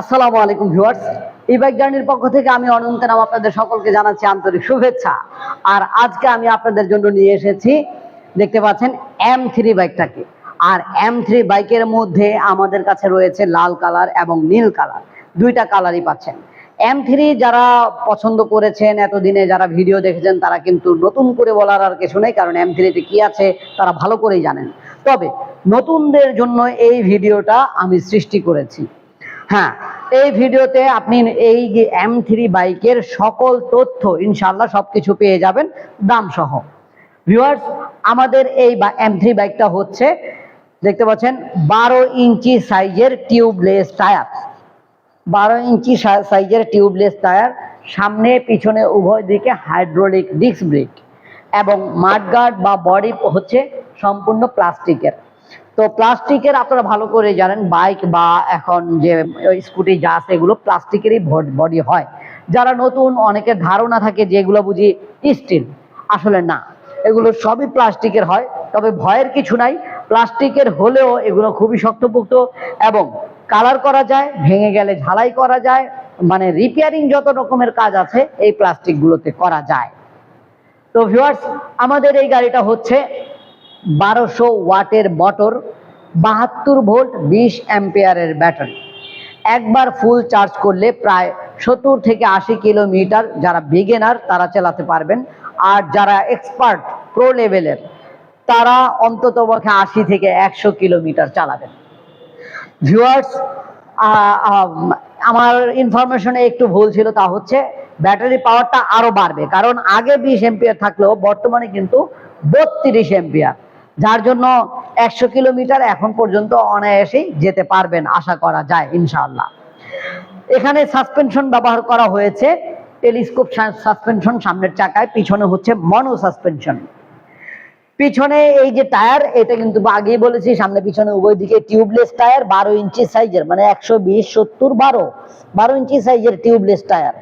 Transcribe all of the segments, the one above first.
আসসালামু আলাইকুম ভিউয়ার্স। এই বাইক জার্নির পক্ষ থেকে আমি অনন্ত নাম আপনাদের সকলকে জানাচ্ছি আন্তরিক শুভেচ্ছা। আর আজকে আমি আপনাদের জন্য নিয়ে এসেছি, দেখতে পাচ্ছেন এম থ্রি বাইকটাকে। আর এম থ্রি বাইকের মধ্যে আমাদের কাছে রয়েছে লাল কালার এবং নীল কালার। দুইটা কালারই পাচ্ছেন। এম থ্রি যারা পছন্দ করেছেন, এতদিনে যারা ভিডিও দেখেছেন, তারা কিন্তু নতুন করে বলার আর কিছু নেই, কারণ এম থ্রিতে কি আছে, তারা ভালো করেই জানেন। তবে নতুনদের জন্য এই ভিডিওটা আমি সৃষ্টি করেছি। হ্যাঁ এই ভিডিওতে আপনি এই এম থ্রি বাইকের সকল তথ্য ইনশাল্লাহ সবকিছু পেয়ে যাবেন দাম সহ ভিউয়ার্স আমাদের এই এম থ্রি বাইকটা হচ্ছে, দেখতে পাচ্ছেন, বারো ইঞ্চি সাইজের টিউবলেস টায়ার। বারো ইঞ্চি সাইজের টিউবলেস টায়ার, সামনে, পিছনে, উভয় দিকে হাইড্রোলিক ডিস্ক ব্রেক। এবং মাডগার্ড বা বডি হচ্ছে সম্পূর্ণ প্লাস্টিকের। তো প্লাস্টিকের আপনারা ভালো করে জানেন, বাইক বা এখন যে স্কুটি যা আছে এগুলো প্লাস্টিকেরই বডি হয়। যারা নতুন, অনেকের ধারণা থাকে যে এগুলো বুঝি স্টিল। আসলে না, এগুলো সবই প্লাস্টিকের হয়, তবে ভয়ের কিছু নাই। প্লাস্টিকের হলেও এগুলো খুবই শক্তপোক্ত এবং কালার করা যায়, ভেঙে গেলে ঝালাই করা যায় মানে রিপেয়ারিং যত রকমের কাজ আছে, এই প্লাস্টিকগুলোতে করা যায়। তো ভিউয়ার্স আমাদের এই গাড়িটা হচ্ছে বারোশো ওয়াটের মোটর, বাহাত্তর ভোল্ট বিশ অ্যাম্পিয়ারের ব্যাটারি। একবার ফুল চার্জ করলে প্রায় সত্তর থেকে আশি কিলোমিটার যারা বিগেনার তারা চালাতে পারবেন। আর যারা এক্সপার্ট প্রো লেভেলের তারা অন্তত পক্ষে আশি থেকে একশো কিলোমিটার চালাবেন। ভিউয়ার্স আমার ইনফরমেশনে একটু ভুল ছিল, তা হচ্ছে ব্যাটারি পাওয়ারটা আরও বাড়বে। কারণ আগে বিশ এম্পিয়ার থাকলেও বর্তমানে কিন্তু বত্রিশ এম্পিয়ার যার জন্য একশো কিলোমিটার এখন পর্যন্ত অনায়াসেই যেতে পারবেন, আশা করা যায়, ইনশাআল্লাহ। এখানে সাসপেনশন ব্যবহার করা হয়েছে। টেলিস্কোপ সাসপেনশন সামনের চাকায়, পিছনে হচ্ছে মনো সাসপেনশন। পিছনে এই যে টায়ার, এটা কিন্তু আগেই বলেছি, সামনে পিছনে উভয় দিকে টিউবলেস টায়ার, বারো ইঞ্চি সাইজের মানে একশো বিশ, সত্তর, বারো বারো ইঞ্চি সাইজের টিউবলেস টায়ার।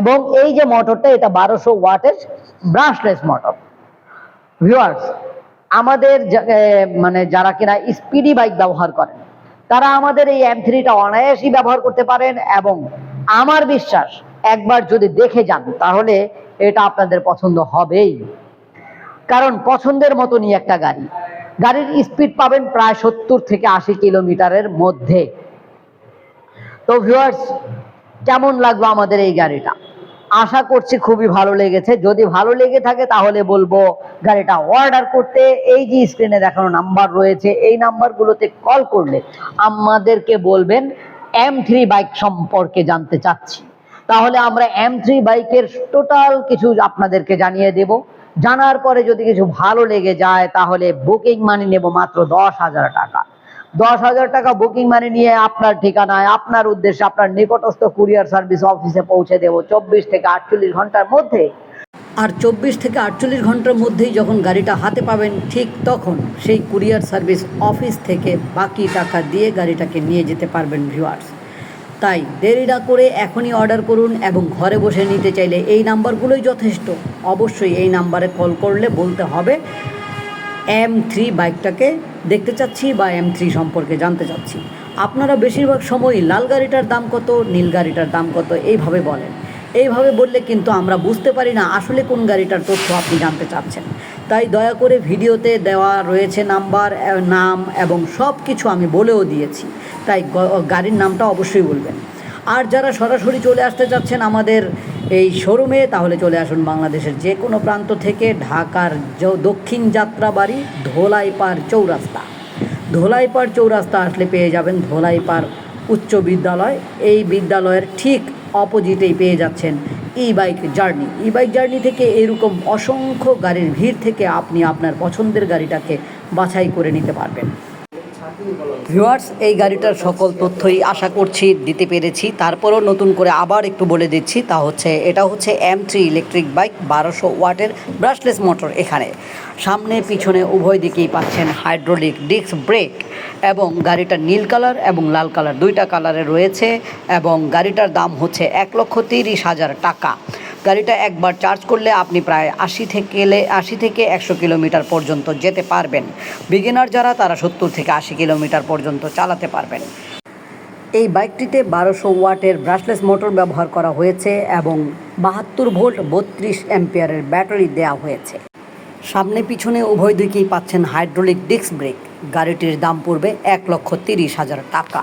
এবং এই যে মোটরটা এটা বারোশো ওয়াটের ব্রাশলেস মোটর ভিউয়ার্স আমাদের মানে যারা কিনা স্পিডি বাইক ব্যবহার করেন, তারা আমাদের এই এম থ্রিটা অনায়াসই ব্যবহার করতে পারেন এবং আমার বিশ্বাস একবার যদি দেখে যান, তাহলে এটা আপনাদের পছন্দ হবেই। কারণ পছন্দের মতনই একটা গাড়ি। গাড়ির স্পিড পাবেন প্রায় সত্তর থেকে আশি কিলোমিটারের মধ্যে। তো ভিউয়ার্স কেমন লাগল আমাদের এই গাড়িটা? আশা করছি খুবই ভালো লেগেছে। যদি ভালো লেগে থাকে তাহলে বলব গাড়িটা অর্ডার করতে, এই যে স্ক্রিনে দেখানো নাম্বার রয়েছে, এই নাম্বারগুলোতে কল করলে আমাদেরকে বলবেন এম থ্রি বাইক সম্পর্কে জানতে চাচ্ছি। তাহলে আমরা এম থ্রি বাইকের টোটাল কিছু আপনাদেরকে জানিয়ে দেব। জানার পরে যদি কিছু ভালো লেগে যায়, তাহলে বুকিং মানি নেব মাত্র দশ হাজার টাকা। দশ হাজার টাকা বুকিং মানি নিয়ে আপনার ঠিকানায়, আপনার উদ্দেশ্যে আপনার নিকটস্থ কুরিয়ার সার্ভিস অফিসে পৌঁছে দেবো চব্বিশ থেকে আটচল্লিশ ঘণ্টার মধ্যে। আর চব্বিশ থেকে আটচল্লিশ ঘণ্টার মধ্যেই যখন গাড়িটা হাতে পাবেন, ঠিক তখন সেই কুরিয়ার সার্ভিস অফিস থেকে বাকি টাকা দিয়ে গাড়িটাকে নিয়ে যেতে পারবেন ভিউয়ার্স তাই দেরি না করে এখনই অর্ডার করুন এবং ঘরে বসে নিতে চাইলে এই নাম্বারগুলোই যথেষ্ট। অবশ্যই এই নাম্বারে কল করলে বলতে হবে এম থ্রি বাইকটাকে দেখতে চাচ্ছি বা এম থ্রি সম্পর্কে জানতে চাচ্ছি। আপনারা বেশিরভাগ সময়ই লাল গাড়িটার দাম কত, নীল গাড়িটার দাম কত, এইভাবে বলেন। এইভাবে বললে কিন্তু আমরা বুঝতে পারি না আসলে কোন গাড়িটার তথ্য আপনি জানতে চাচ্ছেন। তাই দয়া করে ভিডিওতে দেওয়া রয়েছে নাম্বার নাম এবং সব কিছু আমি বলেও দিয়েছি। তাই গাড়ির নামটা অবশ্যই বলবেন। আর যারা সরাসরি চলে আসতে চাচ্ছেন আমাদের এই শোরুমে তাহলে চলে আসুন বাংলাদেশের যে কোনো প্রান্ত থেকে ঢাকার দক্ষিণ যাত্রাবাড়ি ধোলাইপাড় চৌরাস্তা। ধোলাইপাড় চৌরাস্তা আসলে পেয়ে যাবেন ধোলাইপাড় উচ্চ বিদ্যালয়। এই বিদ্যালয়ের ঠিক অপোজিটেই পেয়ে যাচ্ছেন E bike journey E bike journey থেকে এরকম অসংখ্য গাড়ির ভিড় থেকে আপনি আপনার পছন্দের গাড়িটাকে বাছাই করে নিতে পারবেন। ভিউয়ার্স এই গাড়িটার সকল তথ্যই আশা করছি দিতে পেরেছি। তারপরও নতুন করে আবার একটু বলে দিচ্ছি, তা হচ্ছে, এটা হচ্ছে এম থ্রি ইলেকট্রিক বাইক বারোশো ওয়াটের ব্রাশলেস মোটর এখানে। সামনে, পিছনে, উভয় দিকেই পাচ্ছেন হাইড্রোলিক ডিস্ক ব্রেক এবং গাড়িটা নীল কালার এবং লাল কালার দুইটা কালারে রয়েছে এবং গাড়িটার দাম হচ্ছে এক লক্ষ তিরিশ হাজার টাকা। গাড়িটা একবার চার্জ করলে আপনি প্রায় আশি থেকে আশি থেকে একশো কিলোমিটার পর্যন্ত যেতে পারবেন। বিগিনার যারা, তারা সত্তর থেকে আশি কিলোমিটার পর্যন্ত চালাতে পারবেন। এই বাইকটিতে বারোশো ওয়াটের ব্রাশলেস মোটর ব্যবহার করা হয়েছে এবং বাহাত্তর ভোল্ট বত্রিশ অ্যাম্পিয়ারের ব্যাটারি দেওয়া হয়েছে। সামনে পিছনে উভয় দিকেই পাচ্ছেন হাইড্রোলিক ডিস্ক ব্রেক গাড়িটির দাম পড়বে এক লক্ষ তিরিশ হাজার টাকা।